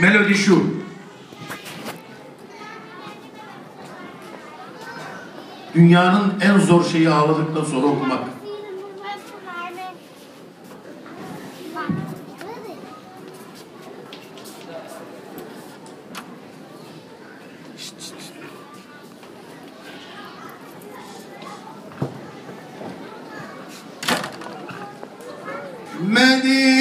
Melodi şu. Dünyanın en zor şeyi ağladıktan sonra okumak. Medine'ye,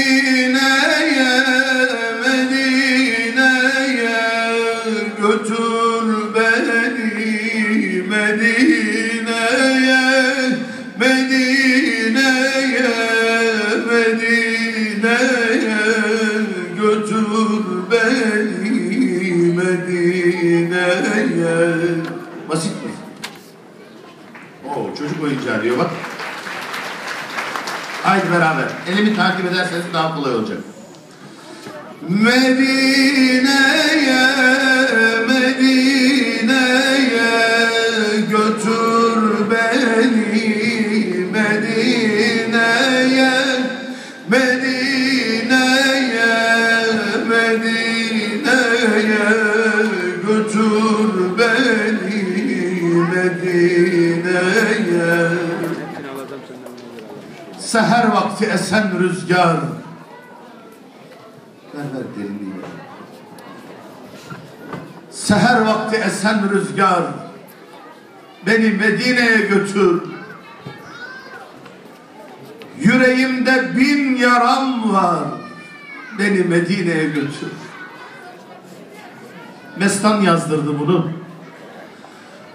Oo, çocuk oyuncağı diyor bak. Haydi beraber. Elimi takip ederseniz daha kolay olacak. Medine'ye, Medine'ye götür beni Medine'ye, Medine'ye, Medine'ye götür Seher vakti esen rüzgar. Ver ver derinliği. Seher vakti esen rüzgar. Beni Medine'ye götür. Yüreğimde bin yaram var. Beni Medine'ye götür. Mestan yazdırdı bunu.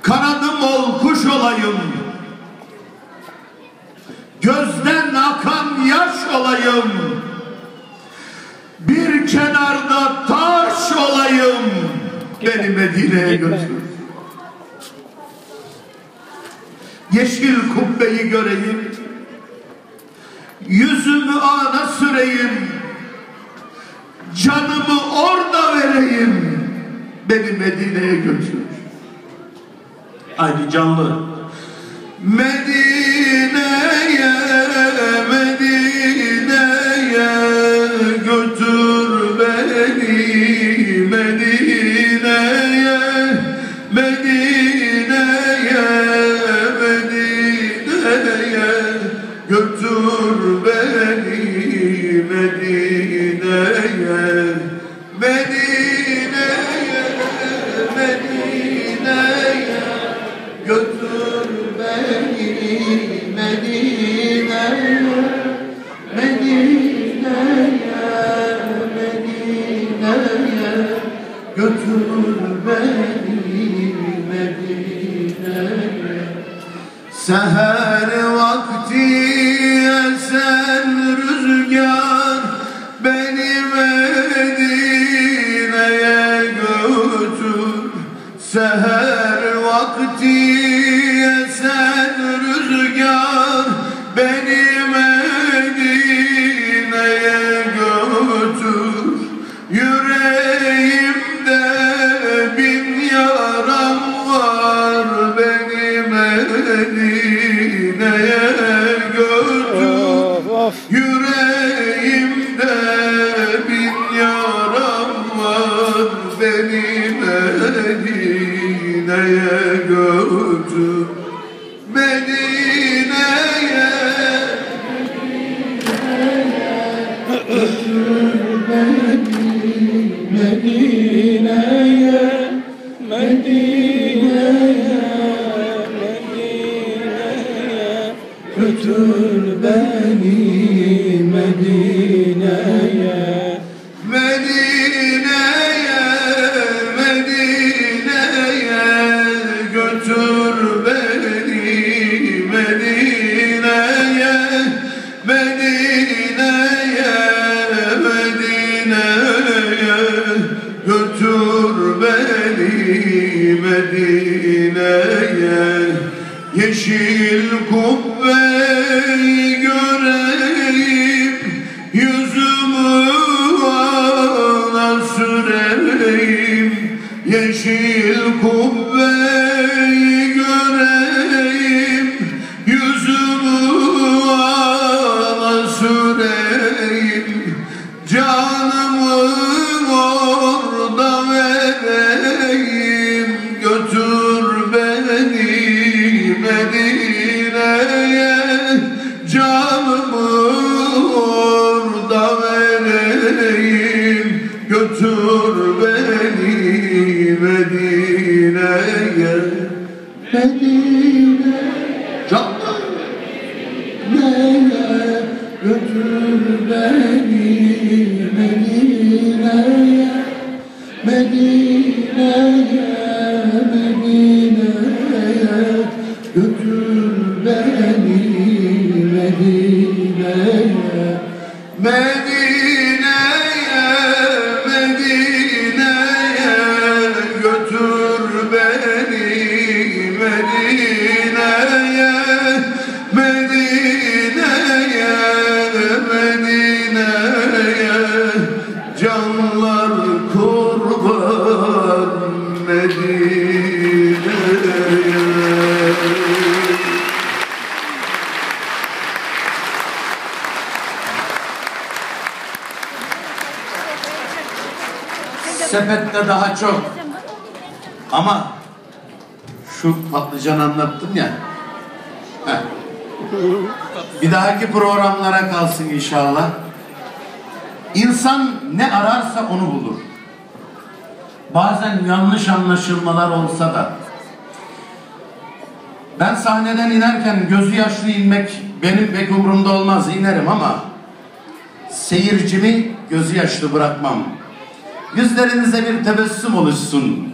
Kanadım ol kuş olayım. Gözden olayım. Bir kenarda taş olayım. Beni Medine'ye götür. Yeşil kubbeyi göreyim. Yüzümü ana süreyim. Canımı orada vereyim. Beni Medine'ye götür. Haydi canlı. Medine'ye, götür beni Medine'ye Medine'ye Medine'ye. Götür beni Medine'ye Seher vakti esen rüzgar beni Medine'ye götür. Seher götür götür beni Medine'ye. Medine'ye, Medine'ye götür beni Medine'ye, Medine'ye, Medine'ye götür beni Medine'ye. Yeşil kubbeyi Yeşil kubbeyi göreyim Yüzümü ana süreyim. Canımı orada vereyim Götür beni Medine'ye. Canımı orada vereyim Götür götür beni Medine'ye Medine'ye Medine'ye. Götür beni Medine'ye Medine'ye Sepette daha çok. Ama şu patlıcan anlattım ya. heh. Bir dahaki programlara kalsın inşallah. İnsan ne ararsa onu bulur. Bazen yanlış anlaşılmalar olsa da ben sahneden inerken gözü yaşlı inmek benim pek umurumda olmaz inerim ama seyircimi gözü yaşlı bırakmam. Yüzlerinize bir tebessüm oluşsun.